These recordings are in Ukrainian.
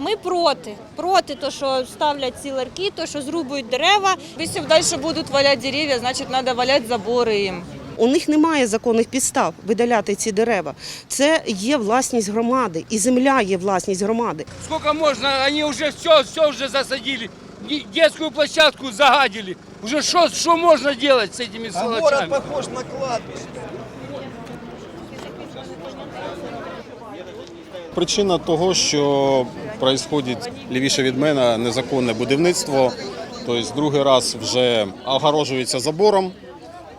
Ми проти. Проти того, що ставлять ці ларки, то, що зрубують дерева. Если дальше будут валять деревья, значит надо валять заборы им. У них немає законних підстав видаляти ці дерева. Це є власність громади, і земля є власність громади. Сколько можно? Они уже все, все уже засадили. Де- Детскую площадку загадили. Уже что, что можно делать с этими А город похож на кладбище. Причина того, що відбувається лівіше від мене незаконне будівництво. Тобто другий раз вже огорожується забором,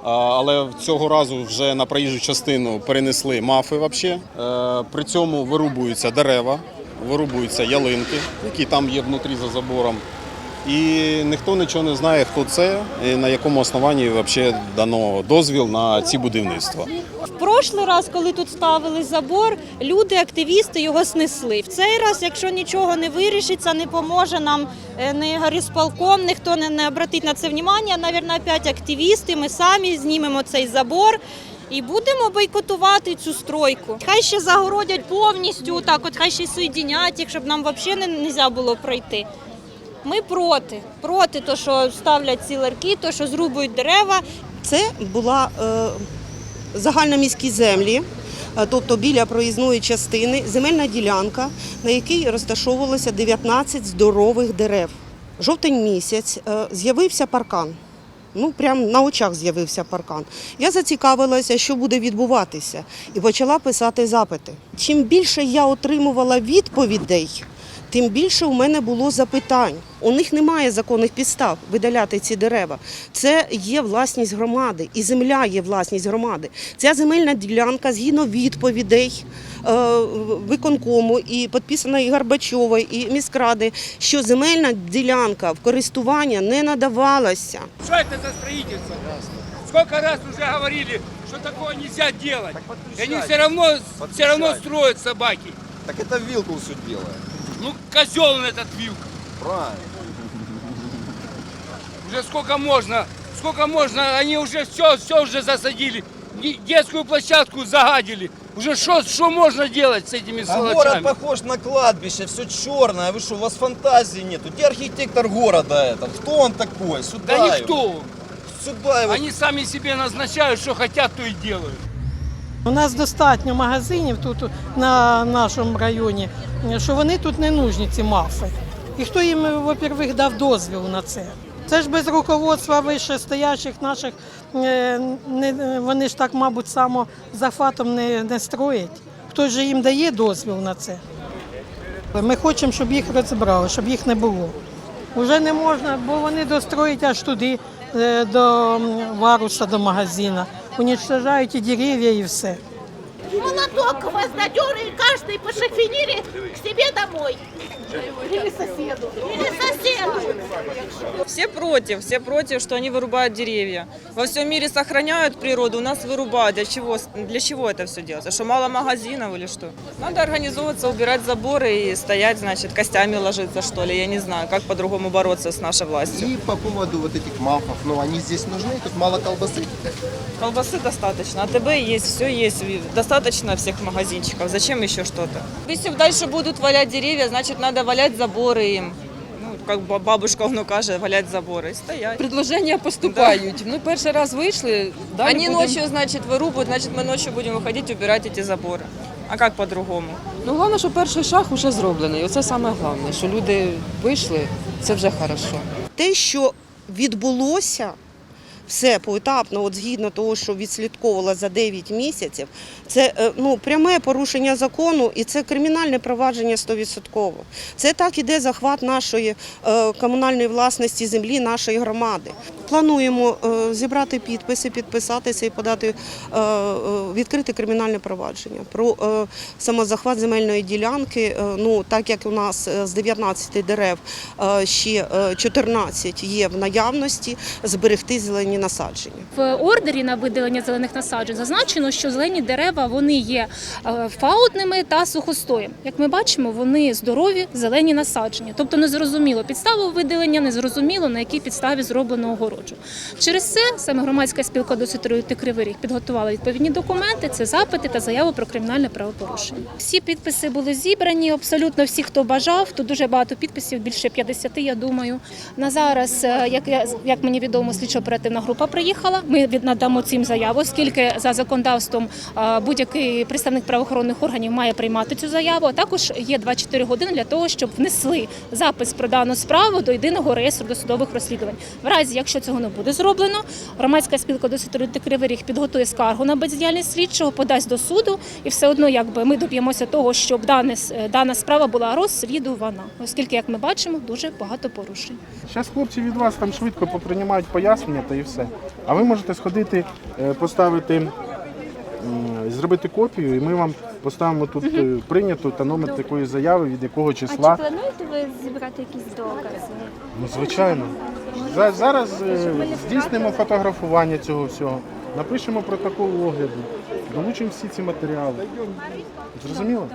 але цього разу вже на проїжджу частину перенесли мафи. Вообще. Е, При цьому вирубуються дерева, вирубуються ялинки, які там є внутрі за забором. І ніхто нічого не знає, хто це і на якому основанні взагалі дано дозвіл на ці будівництва. В прошлий раз, коли тут ставили забор, люди, активісти його снесли. В цей раз, якщо нічого не вирішиться, не поможе нам е, ні горисполком, ніхто не, не обратить на це увагу, навірно, опять активісти, ми самі знімемо цей забор. І будемо бойкотувати цю стройку. Хай ще загородять повністю, так от хай ще соєдинять їх, щоб нам взагалі не можна було пройти. Ми проти. Проти того, що ставлять ці ларки, то, що зрубують дерева. Це була е, загальноміські землі, е, тобто біля проїзної частини, земельна ділянка, на якій розташовувалося 19 здорових дерев. Жовтень місяць е, з'явився паркан. Ну, прямо на очах з'явився паркан. Я зацікавилася, що буде відбуватися, і почала писати запити. Чим більше я отримувала відповідей, тим більше у мене було запитань. У них немає законних підстав видаляти ці дерева. Це є власність громади, і земля є власність громади. Ця земельна ділянка згідно відповідей е, виконкому і підписана і Горбачовою, і міськради, що земельна ділянка в користування не надавалася. Что это за строительство? Сколько раз уже говорили, что такого нельзя делать. И они все равно, все равно строят собаки. Так это вилку суть делает. Ну, козел он этот вилк. Правильно. Уже сколько можно, сколько можно, они уже все, все уже засадили. Де- Детскую площадку загадили. Уже что, что можно делать с этими А город сволочами? похож на кладбище, все черное. Вы что, у вас фантазии нету? Где архитектор города этот? Кто он такой? Сюда Да его. никто. Сюда его. Они сами себе назначают, что хотят, то и делают. У нас достатньо магазинів тут на нашому районі, що вони тут не нужні, ці мафи. І хто їм, во-первых, дав дозвіл на це? Це ж без руководства вищестоящих наших, е, вони ж так, мабуть, само захватом не, не строять. Хто ж їм дає дозвіл на це? Ми хочемо, щоб їх розібрали, щоб їх не було. Уже не можна, бо вони достроять аж туди, е, до варуса, до магазина. Уничтожають і дерев'я, і все. Молоток вознадер и каждый по шифенире к себе домой. Или соседу. Или соседу. Все против, все против, что они вырубают деревья. Во всем мире сохраняют природу, у нас вырубают. Для чего, для чего это все делается? Что мало магазинов или что? Надо организовываться, убирать заборы и стоять, значит, костями ложиться, что ли. Я не знаю, как по-другому бороться с нашей властью. И по поводу вот этих мафов, ну они здесь нужны, тут мало колбасы. Колбасы достаточно, АТБ есть, все есть, достаточно всех магазинчиков. Зачем еще что-то? Если дальше будут валять деревья, значит надо валять заборы им. Ну, как ба- бабушка воно каже, валять заборы и стоять. Предложення поступають. Ну, перший раз вийшли, далі Они будемо- ночью, значит, вырубают, значит, мы ночью будем выходить убирать эти заборы. А как по-другому? Ну, головне, що перший шаг вже зроблений. Оце саме головне, що люди вийшли, це вже хорошо. те, що відбулося. все поетапно, от згідно того, що відслідковувала за 9 місяців, це е, ну, пряме порушення закону і це кримінальне провадження 100%. Це так іде захват нашої е, комунальної власності землі, нашої громади. Плануємо е, зібрати підписи, підписатися і подати е, е, відкрити кримінальне провадження про самозахват земельної ділянки. Ну так як у нас з 19 дерев ще е, 14 є в наявності, зберегти зелені насадження. В ордері на видалення зелених насаджень зазначено, що зелені дерева вони є фаутними та сухостоєм. Як ми бачимо, вони здорові зелені насадження. Тобто незрозуміло підставу видалення, незрозуміло на якій підставі зроблено огорожу. Народжу. Через це саме громадська спілка досить Кривий Ріг підготувала відповідні документи, це запити та заяву про кримінальне правопорушення. Всі підписи були зібрані, абсолютно всі, хто бажав. Тут дуже багато підписів, більше 50, я думаю. На зараз, е, як, я- як мені відомо, слідчо-оперативна група приїхала. Ми надамо цим заяву, оскільки за законодавством е, будь-який представник правоохоронних органів має приймати цю заяву. А також є 24 години для того, щоб внесли запис про дану справу до єдиного реєстру досудових розслідувань. В разі, якщо цього не буде зроблено, громадська спілка досить Кривий Ріг підготує скаргу на бездіяльність слідчого, подасть до суду, і все одно, якби ми доб'ємося того, щоб дане, е, дана справа була розслідувана, оскільки, як ми бачимо, дуже багато порушень. Зараз хлопці від вас там швидко поприймають пояснення та і все. А ви можете сходити, е, поставити, зробити копію, і ми вам поставимо тут е, прийнято та номер такої заяви, від якого числа. плануєте ви зібрати якісь докази? Ну, звичайно. За- Зараз е, здійснимо фотографування цього всього, напишемо протокол огляду, долучимо всі ці матеріали. Зрозуміло?